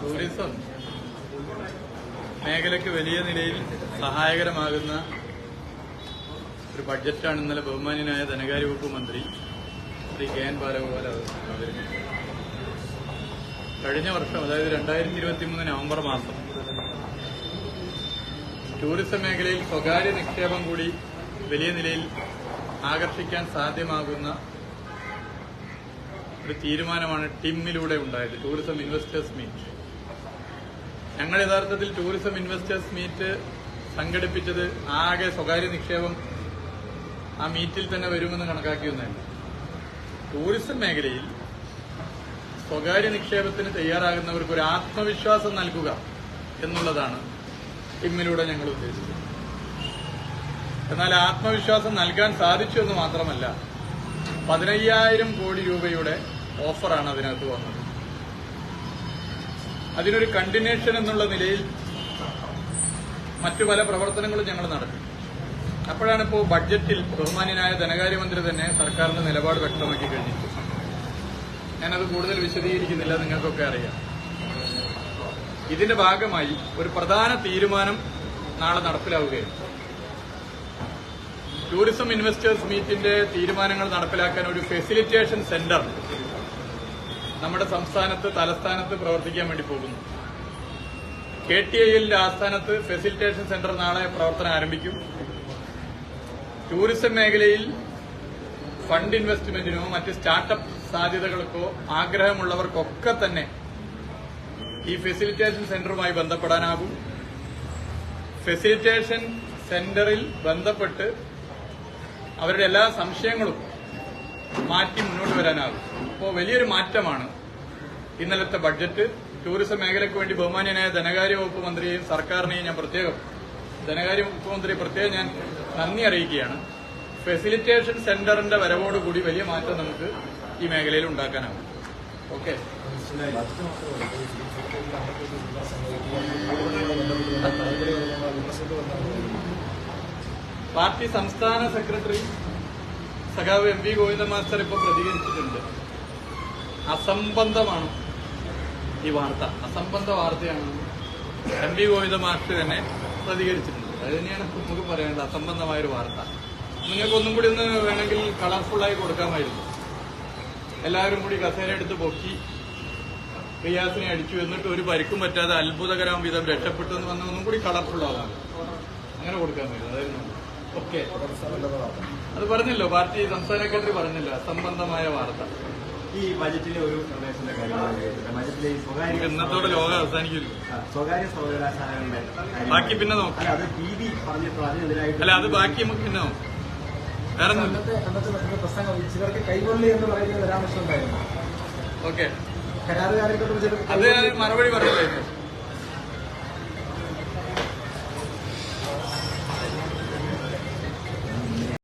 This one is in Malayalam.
ടൂറിസം മേഖലയ്ക്ക് വലിയ നിലയിൽ സഹായകരമാകുന്ന ഒരു ബഡ്ജറ്റാണ് ഇന്നലെ ബഹുമാനിയനായ ധനകാര്യ വകുപ്പ് മന്ത്രി ശ്രീ കെ എൻ ബാലഗോപാൽ അവതരിപ്പിച്ചത്. കഴിഞ്ഞ വർഷം അതായത് രണ്ടായിരത്തി ഇരുപത്തി മൂന്ന് നവംബർ മാസം ടൂറിസം മേഖലയിൽ സ്വകാര്യ നിക്ഷേപം കൂടി വലിയ നിലയിൽ ആകർഷിക്കാൻ സാധ്യമാകുന്ന ഒരു തീരുമാനമാണ് ടിമ്മിലൂടെ ഉണ്ടായത്. ടൂറിസം ഇൻവെസ്റ്റേഴ്സ് മീറ്റ് ഞങ്ങൾ യഥാർത്ഥത്തിൽ ടൂറിസം ഇൻവെസ്റ്റേഴ്സ് മീറ്റ് സംഘടിപ്പിച്ചത് ആകെ സ്വകാര്യ നിക്ഷേപം ആ മീറ്റിൽ തന്നെ വരുമെന്ന് കണക്കാക്കിയൊന്നല്ല ടൂറിസം മേഖലയിൽ സ്വകാര്യ നിക്ഷേപത്തിന് തയ്യാറാകുന്നവർക്ക് ഒരു ആത്മവിശ്വാസം നൽകുക എന്നുള്ളതാണ് ടിമ്മിലൂടെ ഞങ്ങൾ ഉദ്ദേശിച്ചത്. എന്നാൽ ആത്മവിശ്വാസം നൽകാൻ സാധിച്ചു എന്ന് മാത്രമല്ല പതിനയ്യായിരം കോടി രൂപയുടെ ഓഫറാണ് അതിനകത്ത് വന്നത്. അതിനൊരു കണ്ടിന്യൂഷൻ എന്നുള്ള നിലയിൽ മറ്റു പല പ്രവർത്തനങ്ങളും ഞങ്ങൾ നടത്തി. അപ്പോഴാണ് ഇപ്പോൾ ബഡ്ജറ്റിൽ ബഹുമാന്യനായ ധനകാര്യമന്ത്രി തന്നെ സർക്കാരിന്റെ നിലപാട് വ്യക്തമാക്കി കഴിഞ്ഞിട്ട് ഞാനത് കൂടുതൽ വിശദീകരിക്കുന്നില്ല നിങ്ങൾക്കൊക്കെ അറിയാം. ഇതിന്റെ ഭാഗമായി ഒരു പ്രധാന തീരുമാനം നാളെ നടപ്പിലാവുകയാണ്. ടൂറിസം ഇൻവെസ്റ്റേഴ്സ് മീറ്റിന്റെ തീരുമാനങ്ങൾ നടപ്പിലാക്കാൻ ഒരു ഫെസിലിറ്റേഷൻ സെന്റർ നമ്മുടെ സംസ്ഥാനത്ത് തലസ്ഥാനത്ത് പ്രവർത്തിക്കാൻ വേണ്ടി പോകുന്നു. കെ ടി ഐ ആസ്ഥാനത്ത് ഫെസിലിറ്റേഷൻ സെന്റർ നാളെ പ്രവർത്തനം ആരംഭിക്കും. ടൂറിസം മേഖലയിൽ ഫണ്ട് ഇൻവെസ്റ്റ്മെന്റിനോ മറ്റ് സ്റ്റാർട്ടപ്പ് സാധ്യതകൾക്കോ ആഗ്രഹമുള്ളവർക്കൊക്കെ തന്നെ ഈ ഫെസിലിറ്റേഷൻ സെന്ററുമായി ബന്ധപ്പെടാനാകും. ഫെസിലിറ്റേഷൻ സെന്ററിൽ ബന്ധപ്പെട്ട് അവരുടെ എല്ലാ സംശയങ്ങളും മാറ്റി മുന്നോട്ട് വരാനാകും. അപ്പോൾ വലിയൊരു മാറ്റമാണ് ഇന്നലത്തെ ബഡ്ജറ്റ്. ടൂറിസം മേഖലയ്ക്ക് വേണ്ടി ബഹുമാന്യനായ ധനകാര്യ വകുപ്പ് മന്ത്രിയെയും സർക്കാരിനെയും ഞാൻ പ്രത്യേകം ധനകാര്യ വകുപ്പ് മന്ത്രി പ്രത്യേകം ഞാൻ നന്ദി അറിയിക്കുകയാണ്. ഫെസിലിറ്റേഷൻ സെന്ററിന്റെ വരവോടുകൂടി വലിയ മാറ്റം നമുക്ക് ഈ മേഖലയിൽ ഉണ്ടാക്കാനാകും. ഓക്കെ? പാർട്ടി സംസ്ഥാന സെക്രട്ടറി സഖാവ് എം വി ഗോവിന്ദ മാസ്റ്റർ ഇപ്പോൾ പ്രതികരിച്ചിട്ടുണ്ട്. അസംബന്ധമാണ് ഈ വാർത്ത. അസംബന്ധ വാർത്തയാണ് എം വി മാസ്റ്റർ തന്നെ പ്രതികരിച്ചിട്ടുണ്ട് അത് തന്നെയാണ് നമുക്ക് പറയേണ്ടത് അസംബന്ധമായ ഒരു വാർത്ത. നിങ്ങൾക്ക് ഒന്നും കൂടി ഒന്ന് വേണമെങ്കിൽ കളർഫുള്ളായി കൊടുക്കാമായിരുന്നു. എല്ലാവരും കൂടി കസേര എടുത്ത് പൊക്കി റിയാസിനെ അടിച്ചു എന്നിട്ട് ഒരു പരിക്കും പറ്റാതെ അത്ഭുതകരം വിധം രക്ഷപ്പെട്ടു എന്ന് വന്ന ഒന്നും കൂടി കളർഫുൾ ആവാം അങ്ങനെ കൊടുക്കാമായിരുന്നു. അതായിരുന്നു ഓക്കെ. അത് പറഞ്ഞല്ലോ പാർട്ടി സംസ്ഥാന സെക്രട്ടറി പറഞ്ഞല്ലോ അസംബന്ധമായ വാർത്ത. ഈ ബജറ്റിലെ ഒരു പ്രവേശന. ബജറ്റിലെ ഇന്നത്തോടെ ലോകം അവസാനിക്കില്ല സ്വകാര്യ സർവകലാശാലകളുടെ ബാക്കി പിന്നെ നോക്കാം. അത് പി ബി പറഞ്ഞിട്ടുള്ള അതിനെതിരായിട്ട് അല്ല അത് ബാക്കി നമുക്ക് പിന്നെ നോക്കാം. വേറെ പ്രസംഗം ചിലർക്ക് കൈകൊള്ളി എന്ന് പറയുന്ന പരാമർശം ഉണ്ടായിരുന്നു ഓക്കെ കരാറുകാരെ കൊണ്ട് അത് മറുപടി പറഞ്ഞില്ലായിരുന്നു